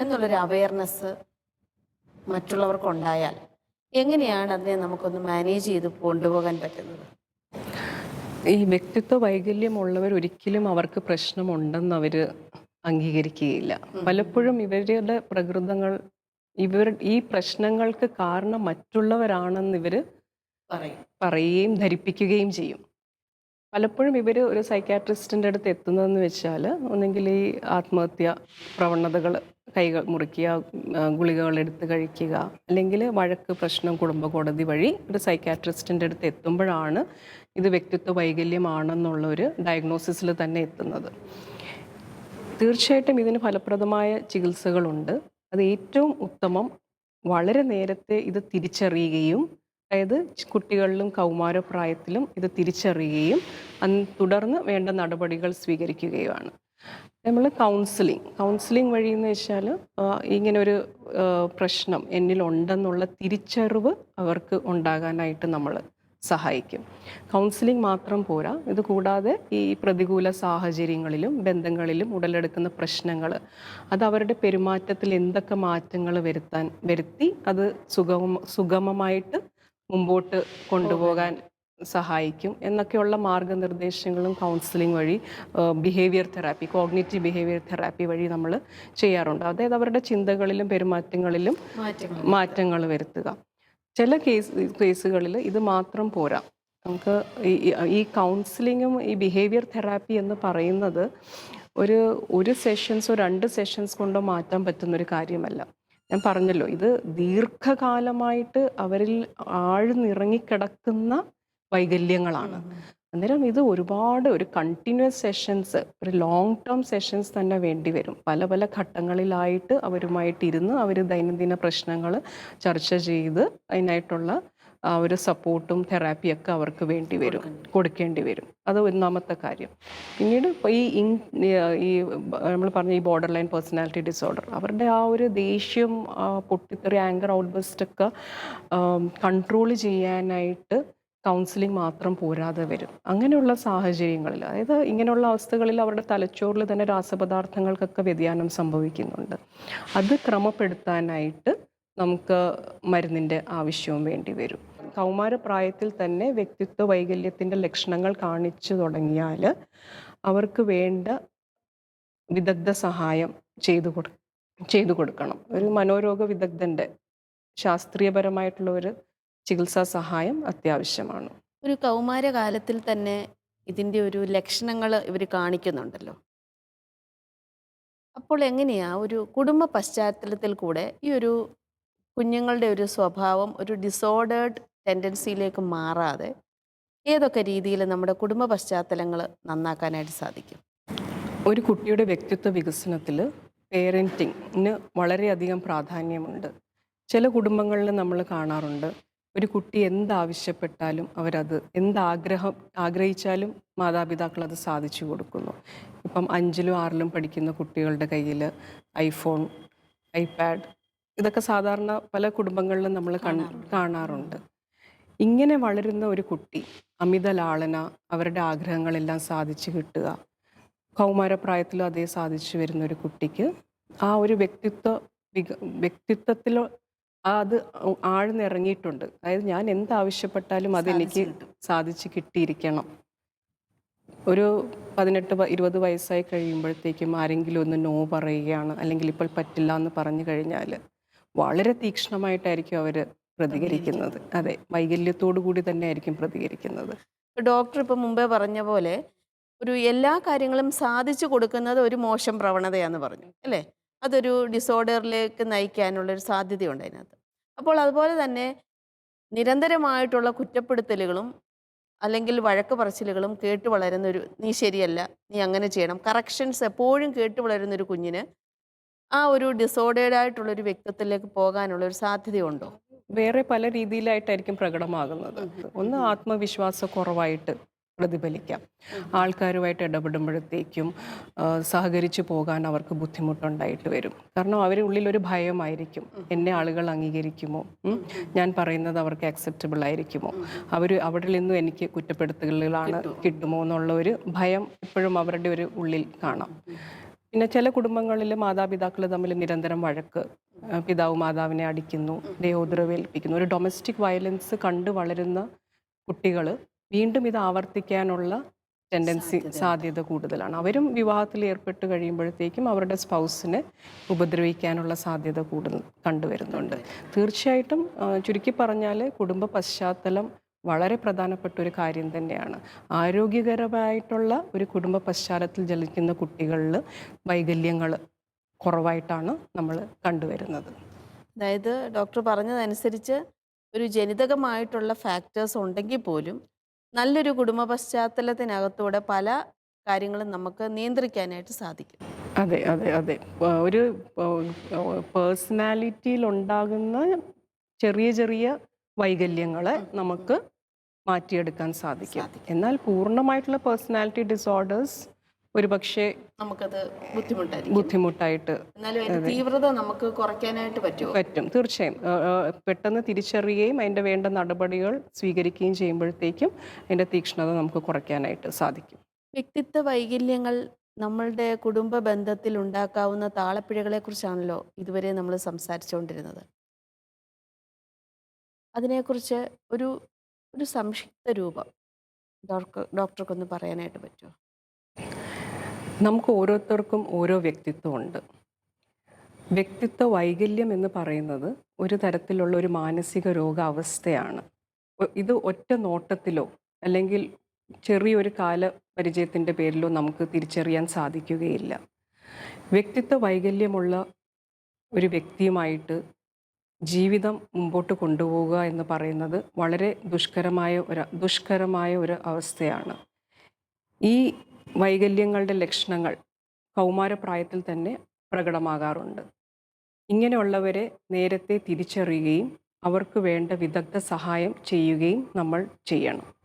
എന്നുള്ളൊരു അവയർനെസ് മറ്റുള്ളവർക്കുണ്ടായാൽ എങ്ങനെയാണ് അതിനെ നമുക്കൊന്ന് മാനേജ് ചെയ്ത് കൊണ്ടുപോകാൻ പറ്റുന്നത്?
ഈ വ്യക്തിത്വ വൈകല്യമുള്ളവർ ഒരിക്കലും അവർക്ക് പ്രശ്നമുണ്ടെന്ന് അവർ അംഗീകരിക്കുകയില്ല. പലപ്പോഴും ഇവരുടെ പ്രകൃതങ്ങൾ ഇവർ ഈ പ്രശ്നങ്ങൾക്ക് കാരണം മറ്റുള്ളവരാണെന്ന് ഇവർ
പറയും.
പറയുകയും ധരിപ്പിക്കുകയും ചെയ്യും. പലപ്പോഴും ഇവർ ഒരു സൈക്കാട്രിസ്റ്റിന്റെ അടുത്ത് എത്തുന്നതെന്ന് വെച്ചാൽ ഒന്നെങ്കിൽ ഈ ആത്മഹത്യ പ്രവണതകൾ കൈകൾ മുറിക്കുക ഗുളികകൾ എടുത്ത് കഴിക്കുക അല്ലെങ്കിൽ വഴക്ക് പ്രശ്നം കുടുംബ കോടതി വഴി ഒരു സൈക്കാട്രിസ്റ്റിന്റെ അടുത്ത് എത്തുമ്പോഴാണ് ഇത് വ്യക്തിത്വ വൈകല്യമാണെന്നുള്ള ഒരു ഡയഗ്നോസിസിൽ തന്നെ എത്തുന്നത്. തീർച്ചയായിട്ടും ഇതിന് ഫലപ്രദമായ ചികിത്സകളുണ്ട്. അത് ഏറ്റവും ഉത്തമം വളരെ നേരത്തെ ഇത് തിരിച്ചറിയുകയും അതായത് കുട്ടികളിലും കൗമാരപ്രായത്തിലും ഇത് തിരിച്ചറിയുകയും തുടർന്ന് വേണ്ട നടപടികൾ സ്വീകരിക്കുകയുമാണ്. നമ്മൾ കൗൺസിലിംഗ്. കൗൺസിലിംഗ് വഴി എന്ന് വെച്ചാൽ ഇങ്ങനെ ഒരു പ്രശ്നം എന്നിലുണ്ടെന്നുള്ള തിരിച്ചറിവ് അവർക്ക് ഉണ്ടാകാനായിട്ട് നമ്മൾ സഹായിക്കും. കൗൺസിലിംഗ് മാത്രം പോരാ. ഇത് കൂടാതെ ഈ പ്രതികൂല സാഹചര്യങ്ങളിലും ബന്ധങ്ങളിലും ഉടലെടുക്കുന്ന പ്രശ്നങ്ങൾ അത് അവരുടെ പെരുമാറ്റത്തിൽ എന്തൊക്കെ മാറ്റങ്ങൾ വരുത്താൻ വരുത്തി അത് സുഗമ സുഗമമായിട്ട് മുമ്പോട്ട് കൊണ്ടുപോകാൻ സഹായിക്കും എന്നൊക്കെയുള്ള മാർഗനിർദ്ദേശങ്ങളും കൗൺസിലിംഗ് വഴി behaviour therapy cognitive behaviour therapy വഴി നമ്മൾ ചെയ്യാറുണ്ട്. അതായത് അവരുടെ ചിന്തകളിലും പെരുമാറ്റങ്ങളിലും
മാറ്റങ്ങൾ
മാറ്റങ്ങൾ വരുത്തുക. ചില കേസ് കേസുകളിൽ ഇത് മാത്രം പോരാ. നമുക്ക് ഈ കൗൺസിലിങ്ങും ഈ ബിഹേവിയർ തെറാപ്പി എന്ന് പറയുന്നത് ഒരു ഒരു സെഷൻസോ രണ്ട് സെഷൻസ് കൊണ്ടോ മാറ്റാൻ പറ്റുന്ന ഒരു കാര്യമല്ല. ഞാൻ പറഞ്ഞല്ലോ ഇത് ദീർഘകാലമായിട്ട് അവരിൽ ആഴ്ന്നിറങ്ങിക്കിടക്കുന്ന വൈകല്യങ്ങളാണ്. അന്നേരം ഇത് ഒരുപാട് ഒരു കണ്ടിന്യൂസ് സെഷൻസ് ഒരു ലോങ് ടേം സെഷൻസ് തന്നെ വേണ്ടി വരും. പല പല ഘട്ടങ്ങളിലായിട്ട് അവരുമായിട്ട് ഇരുന്ന് അവർ ദൈനംദിന പ്രശ്നങ്ങൾ ചർച്ച ചെയ്ത് അതിനായിട്ടുള്ള ആ ഒരു സപ്പോർട്ടും തെറാപ്പിയൊക്കെ അവർക്ക് വേണ്ടി വരും കൊടുക്കേണ്ടി വരും. അത് ഒന്നാമത്തെ കാര്യം. പിന്നീട് ഇപ്പോൾ ഈ ഇൻ ഈ നമ്മൾ പറഞ്ഞ ഈ ബോർഡർ ലൈൻ പേഴ്സണാലിറ്റി ഡിസോർഡർ അവരുടെ ആ ഒരു ദേഷ്യം പൊട്ടിത്തെറി ആങ്കർ ഔട്ട്ബസ്റ്റ് ഒക്കെ കൺട്രോൾ ചെയ്യാനായിട്ട് കൗൺസിലിംഗ് മാത്രം പോരാതെ വരും. അങ്ങനെയുള്ള സാഹചര്യങ്ങളിൽ അതായത് ഇങ്ങനെയുള്ള അവസ്ഥകളിൽ അവരുടെ തലച്ചോറിൽ തന്നെ രാസപദാർത്ഥങ്ങൾക്കൊക്കെ വ്യതിയാനം സംഭവിക്കുന്നുണ്ട്. അത് ക്രമപ്പെടുത്താനായിട്ട് നമുക്ക് മരുന്നിന്റെ ആവശ്യവും വേണ്ടി വരും. കൗമാരപ്രായത്തിൽ തന്നെ വ്യക്തിത്വ വൈകല്യത്തിന്റെ ലക്ഷണങ്ങൾ കാണിച്ചു തുടങ്ങിയാൽ അവർക്ക് വേണ്ട വിദഗ്ധ സഹായം ചെയ്തു കൊടു ചെയ്തു കൊടുക്കണം. ഒരു മനോരോഗ വിദഗ്ധന്റെ ശാസ്ത്രീയപരമായിട്ടുള്ള ഒരു ചികിത്സാ സഹായം അത്യാവശ്യമാണ്.
ഒരു കൗമാരകാലത്തിൽ തന്നെ ഇതിന്റെ ഒരു ലക്ഷണങ്ങൾ ഇവർ കാണിക്കുന്നുണ്ടല്ലോ. അപ്പോൾ എങ്ങനെയാ ഒരു കുടുംബ പശ്ചാത്തലത്തിൽ കൂടെ ഈ ഒരു കുഞ്ഞുങ്ങളുടെ ഒരു സ്വഭാവം ഒരു ഡിസോർഡേർഡ് ടെൻഡൻസിയിലേക്ക് മാറാതെ ഏതൊക്കെ രീതിയിൽ നമ്മുടെ കുടുംബ പശ്ചാത്തലങ്ങൾ നന്നാക്കാനായിട്ട് സാധിക്കും?
ഒരു കുട്ടിയുടെ വ്യക്തിത്വ വികസനത്തിൽ പേരന്റിങ്ങിന് വളരെയധികം പ്രാധാന്യമുണ്ട്. ചില കുടുംബങ്ങളിൽ നമ്മൾ കാണാറുണ്ട് ഒരു കുട്ടി എന്താവശ്യപ്പെട്ടാലും അവരത് എന്താഗ്രഹം ആഗ്രഹിച്ചാലും മാതാപിതാക്കൾ അത് സാധിച്ചു കൊടുക്കുന്നു. ഇപ്പം അഞ്ചിലും ആറിലും പഠിക്കുന്ന കുട്ടികളുടെ കയ്യിൽ ഐഫോൺ ഐപാഡ് ഇതൊക്കെ സാധാരണ പല കുടുംബങ്ങളിലും നമ്മൾ കാണാറുണ്ട്. ഇങ്ങനെ വളരുന്ന ഒരു കുട്ടി അമിത ലാളന അവരുടെ ആഗ്രഹങ്ങളെല്ലാം സാധിച്ചു കിട്ടുക കൗമാരപ്രായത്തിലും അതേ സാധിച്ചു വരുന്ന ഒരു കുട്ടിക്ക് ആ ഒരു വ്യക്തിത്വ വിക വ്യക്തിത്വത്തിൽ അത് ആഴ്ന്നിറങ്ങിയിട്ടുണ്ട്. അതായത് ഞാൻ എന്താവശ്യപ്പെട്ടാലും അതെനിക്ക് സാധിച്ച് കിട്ടിയിരിക്കണം. ഒരു പതിനെട്ട് പ- ഇരുപത് വയസ്സായി കഴിയുമ്പോഴത്തേക്കും ആരെങ്കിലും ഒന്ന് നോ പറയുകയാണ്. അല്ലെങ്കിൽ ഇപ്പോൾ പറ്റില്ല എന്ന് പറഞ്ഞു കഴിഞ്ഞാൽ വളരെ തീക്ഷ്ണമായിട്ടായിരിക്കും അവർ പ്രതികരിക്കുന്നത്. അതെ വൈകല്യത്തോടു കൂടി തന്നെ ആയിരിക്കും പ്രതികരിക്കുന്നത്
ഡോക്ടർ ഇപ്പം മുമ്പേ പറഞ്ഞ പോലെ ഒരു എല്ലാ കാര്യങ്ങളും സാധിച്ചു കൊടുക്കുന്നത് ഒരു മോശം പ്രവണതയാന്ന് പറഞ്ഞു. അല്ലേ? അതൊരു ഡിസോർഡറിലേക്ക് നയിക്കാനുള്ള ഒരു സാധ്യതയുണ്ട് അതിനകത്ത്. അപ്പോൾ അതുപോലെ തന്നെ നിരന്തരമായിട്ടുള്ള കുറ്റപ്പെടുത്തലുകളും അല്ലെങ്കിൽ വഴക്ക് പറച്ചിലുകളും കേട്ട് വളരുന്ന ഒരു നീ ശരിയല്ല നീ അങ്ങനെ ചെയ്യണം. കറക്ഷൻസ് എപ്പോഴും കേട്ട് വളരുന്ന ഒരു കുഞ്ഞിന് ആ ഒരു ഡിസോർഡേഡ് ആയിട്ടുള്ള ഒരു വ്യക്തിത്വത്തിലേക്ക് പോകാനുള്ള ഒരു സാധ്യതയുണ്ടോ?
വേറെ പല രീതിയിലായിട്ടായിരിക്കും പ്രകടമാകുന്നത്. ഒന്ന് ആത്മവിശ്വാസക്കുറവായിട്ട് പ്രതിഫലിക്കാം. ആൾക്കാരുമായിട്ട് ഇടപെടുമ്പോഴത്തേക്കും സഹകരിച്ചു പോകാൻ അവർക്ക് ബുദ്ധിമുട്ടുണ്ടായിട്ട് വരും. കാരണം അവരുടെ ഉള്ളിലൊരു ഭയമായിരിക്കും. എന്നെ ആളുകൾ അംഗീകരിക്കുമോ? ഞാൻ പറയുന്നത് അവർക്ക് അക്സെപ്റ്റബിൾ ആയിരിക്കുമോ? അവർ അവിടെ നിന്നും എനിക്ക് കുറ്റപ്പെടുത്തലുകളാണ് കിട്ടുമോ? എന്നുള്ള ഒരു ഭയം എപ്പോഴും അവരുടെ ഒരു ഉള്ളിൽ കാണാം. പിന്നെ ചില കുടുംബങ്ങളിൽ മാതാപിതാക്കൾ തമ്മിൽ നിരന്തരം വഴക്ക് പിതാവ് മാതാവിനെ അടിക്കുന്നു ദേഹോദ്രവേൽപ്പിക്കുന്നു ഒരു ഡൊമസ്റ്റിക് വയലൻസ് കണ്ടു വളരുന്ന കുട്ടികൾ വീണ്ടും ഇത് ആവർത്തിക്കാനുള്ള ടെൻഡൻസി സാധ്യത കൂടുതലാണ്. അവരും വിവാഹത്തിൽ ഏർപ്പെട്ട് കഴിയുമ്പോഴത്തേക്കും അവരുടെ സ്പൗസിനെ ഉപദ്രവിക്കാനുള്ള സാധ്യത കൂടുതൽ കണ്ടുവരുന്നുണ്ട്. തീർച്ചയായിട്ടും ചുരുക്കി പറഞ്ഞാൽ കുടുംബ പശ്ചാത്തലം വളരെ പ്രധാനപ്പെട്ട ഒരു കാര്യം തന്നെയാണ്. ആരോഗ്യകരമായിട്ടുള്ള ഒരു കുടുംബ പശ്ചാത്തലത്തിൽ ജനിക്കുന്ന കുട്ടികളിൽ വൈകല്യങ്ങൾ കുറവായിട്ടാണ് നമ്മൾ കണ്ടുവരുന്നത്.
അതായത് ഡോക്ടർ പറഞ്ഞതനുസരിച്ച് ഒരു ജനിതകമായിട്ടുള്ള ഫാക്ടേഴ്സ് ഉണ്ടെങ്കിൽ പോലും നല്ലൊരു കുടുംബ പശ്ചാത്തലത്തിനകത്തൂടെ പല കാര്യങ്ങളും നമുക്ക് നിയന്ത്രിക്കാനായിട്ട് സാധിക്കും.
അതെ അതെ അതെ. ഒരു പേഴ്സണാലിറ്റിയിൽ ഉണ്ടാകുന്ന ചെറിയ ചെറിയ വൈകല്യങ്ങളെ നമുക്ക് മാറ്റിയെടുക്കാൻ സാധിക്കും. എന്നാൽ പൂർണമായിട്ടുള്ള പേഴ്സണാലിറ്റി ഡിസോർഡേഴ്സ് ഒരുപക്ഷെ
നമുക്കത് ബുദ്ധിമുട്ടായിരിക്കും.
ബുദ്ധിമുട്ടായിട്ട്
തീവ്രത നമുക്ക് കുറയ്ക്കാനായിട്ട് പറ്റുമോ?
പറ്റും. തീർച്ചയായും. പെട്ടെന്ന് തിരിച്ചറിയുകയും അതിന്റെ വേണ്ട നടപടികൾ സ്വീകരിക്കുകയും ചെയ്യുമ്പോഴത്തേക്കും അതിന്റെ തീക്ഷ്ണത നമുക്ക് കുറയ്ക്കാനായിട്ട് സാധിക്കും.
വ്യക്തിത്വ വൈകല്യങ്ങൾ നമ്മളുടെ കുടുംബ ബന്ധത്തിൽ ഉണ്ടാക്കാവുന്ന താളപ്പിഴകളെ കുറിച്ചാണല്ലോ ഇതുവരെ നമ്മൾ സംസാരിച്ചുകൊണ്ടിരുന്നത്. അതിനെക്കുറിച്ച് ഒരു ഒരു സംക്ഷിപ്ത രൂപം ഡോക്ടർ ഡോക്ടർക്കൊന്ന് പറയാനായിട്ട് പറ്റുമോ?
നമുക്ക് ഓരോരുത്തർക്കും ഓരോ വ്യക്തിത്വമുണ്ട്. വ്യക്തിത്വ വൈകല്യം എന്ന് പറയുന്നത് ഒരു തരത്തിലുള്ള ഒരു മാനസിക രോഗാവസ്ഥയാണ്. ഇത് ഒറ്റ നോട്ടത്തിലോ അല്ലെങ്കിൽ ചെറിയൊരു കാല പരിചയത്തിന്റെ പേരിലോ നമുക്ക് തിരിച്ചറിയാൻ സാധിക്കുകയില്ല. വ്യക്തിത്വ വൈകല്യമുള്ള ഒരു വ്യക്തിയുമായിട്ട് ജീവിതം മുമ്പോട്ട് കൊണ്ടുപോവുക എന്ന് പറയുന്നത് വളരെ ദുഷ്കരമായ ഒരു ദുഷ്കരമായ ഒരു അവസ്ഥയാണ്. ഈ വൈകല്യങ്ങളുടെ ലക്ഷണങ്ങൾ കൗമാരപ്രായത്തിൽ തന്നെ പ്രകടമാകാറുണ്ട്. ഇങ്ങനെയുള്ളവരെ നേരത്തെ തിരിച്ചറിയുകയും അവർക്ക് വേണ്ട വിദഗ്ധ സഹായം ചെയ്യുകയും നമ്മൾ ചെയ്യണം.